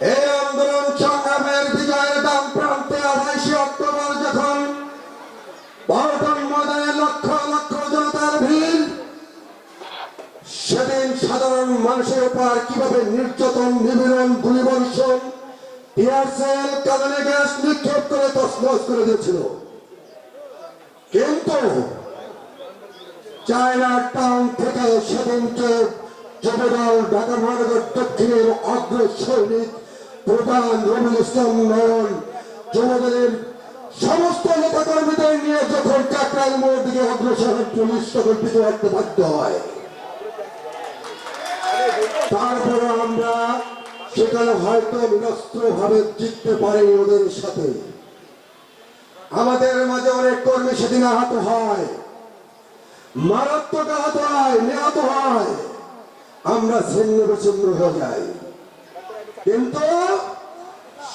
এই আন্দোলন সংগ্রামের বিজয়ের দাম প্রান্তে আড়াইশে অক্টোবর যখন পল্টন ময়দানে লক্ষ লক্ষ জনতার ভিড়, সেদিন সাধারণ মানুষের উপর কীভাবে নির্যাতন, নিপীড়ন, গুলিবর্ষণ টিয়ারসেল কাঁদানে গ্যাস নিক্ষেপ করে তসনস করে দিয়েছিল। কিন্তু চায়না টাউন থেকে সেদিনকে যুবদল ঢাকা মহানগর দক্ষিণের অগ্র সৈনিক প্রধান রবিউল ইসলাম নয়ন। যুবদলের সমস্ত নেতাকর্মীদের নিয়ে যখন কাকরাইল মোড় দিকে অগ্রসর পুলিশ তখন পিছু হাঁটতে বাধ্য হয়। তারপরে আমরা সেখানে হয়তো নিরস্ত্র ভাবে জিততে পারি ওদের সাথে। আমাদের মাঝে অনেক কর্মী সেদিন আহত হয়। মারাত্মক আহত হয়, নিহত হয়। আমরা ছিন্ন বিচ্ছিন্ন হয়ে যাই। কিন্তু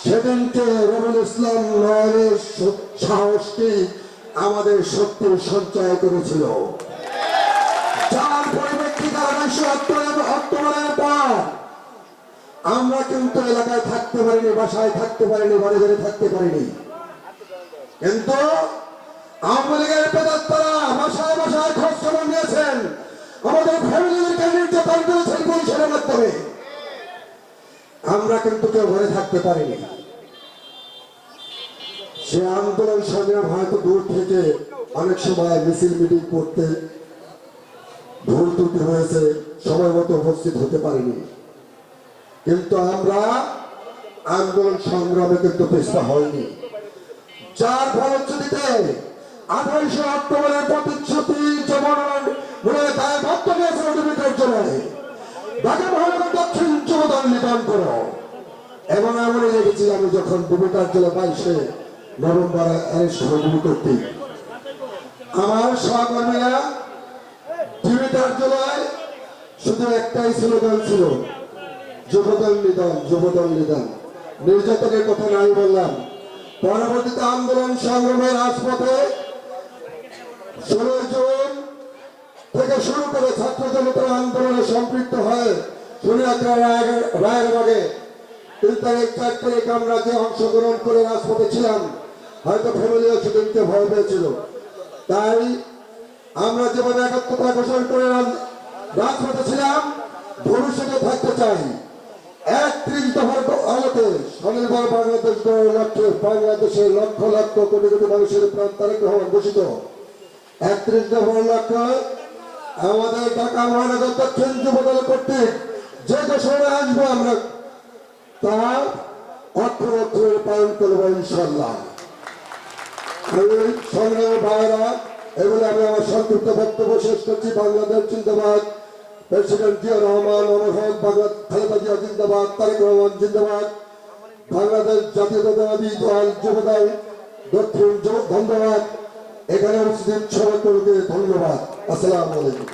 সেদিনকে রবুল ইসলাম নয়নের স- সাহসটি আমাদের শক্তির সঞ্চয় করেছিল। যার পরিপ্রেক্ষিতে আমরা কিন্তু এলাকায় থাকতে পারিনি, বাসায় থাকতে পারিনি, বাড়ি বাড়ি থাকতে পারিনি। কিন্তু আওয়ামী লীগের পেদাত্তারা বাসায় বাসায় খোঁজ খবর নিয়েছেন। আমাদের ফ্যামিলিদেরকে নির্যাতন করেছেন পুলিশের মাধ্যমে। কিন্তু কেউ ঘরে থাকতে পারিনি। সে আন্দোলন সংগ্রাম হয়তো দূর থেকে অনেক সময় মিছিল মিটিং করতে ভুল ত্রুটি হয়েছে, সময় মতো উপস্থিত হতে পারিনি। কিন্তু আমরা আন্দোলন সংগ্রামে কিন্তু পেশা হয়নি। যার ফলশ্রুতিতে আঠাইশে অক্টোবরের প্রতিশ্রুতি দায়বদ্ধ নিয়েছে অধিবেশের জন্য। দক্ষিণ যুবদল নিদান করো। এবং এমনই লেগেছি আমি যখন ভূমিকার জন্য বাইশে নভেম্বর করতে আমার সহকর্মীরা জেলায় শুধু একটাই স্লোগান ছিল, যুবদল নিধন যুবদল নিধন। নির্যাতনের কথা নাই বললাম। পরবর্তীতে আন্দোলন সংগ্রামের রাজপথে ষোলো জুন থেকে শুরু করে ছাত্র জনতার আন্দোলনে সম্পৃক্ত হয়। রায়ের রায়ের বাগে তিন তারিখ চার আমরা যে অংশগ্রহণ করে রাজপথে ছিলাম, হয়তো ফ্যামিলিও সেদিনকে ভয় পেয়েছিল। তাই আমরা যেভাবে একত্রতা ঘোষণা করে রাজ- রাজপথে ছিলাম, ভবিষ্যতে থাকতে চাই। একত্রিশ দফার আলোতে স্বনির্ভর বাংলাদেশ গড়ার লক্ষ্যে বাংলাদেশের লক্ষ লক্ষ কোটি কোটি মানুষের প্রাণ তারেক রহমান ঘোষিত। একত্রিশ দফার লক্ষ্য আমাদের ঢাকা মহানগর দক্ষিণ যুবদল কর্তৃক যে ঘোষণা আসবে আমরা তা অক্ষর অক্ষরে পালন করব ইনশাল্লাহ আমি সংগ্রামী ভাইরা এগুলো আমি আমার সংক্ষিপ্ত বক্তব্য শেষ করছি। বাংলাদেশ জিন্দাবাদ। প্রেসিডেন্ট জিয়া রহমান অনুভব বাংলা খালেদা জিয়া জিন্দাবাদ, তারেক রহমান জিন্দাবাদ। বাংলাদেশ জাতীয়তাবাদী দল যুবদল দক্ষিণ যুব- ধন্যবাদ। এখানে উপস্থিত সবাইকে ধন্যবাদ। আসসালামু আলাইকুম।